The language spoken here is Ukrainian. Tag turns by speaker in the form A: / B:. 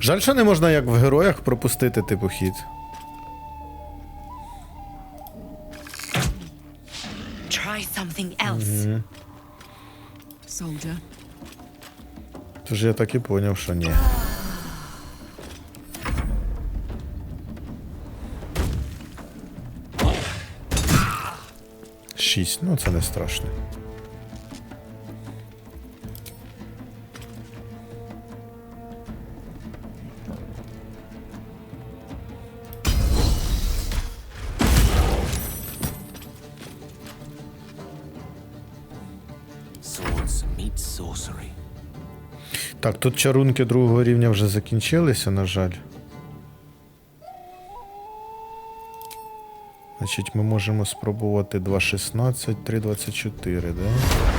A: Жаль, що не можна як в героях пропустити типу хід.
B: Try something else.
C: Soldier.
A: Тож я так і поняв, що ні. Шість, ну це не страшно.
D: Swords meet sorcery.
A: Так, тут чарунки другого рівня вже закінчилися, на жаль. Значить, ми можемо спробувати 2.16, 3.24, да?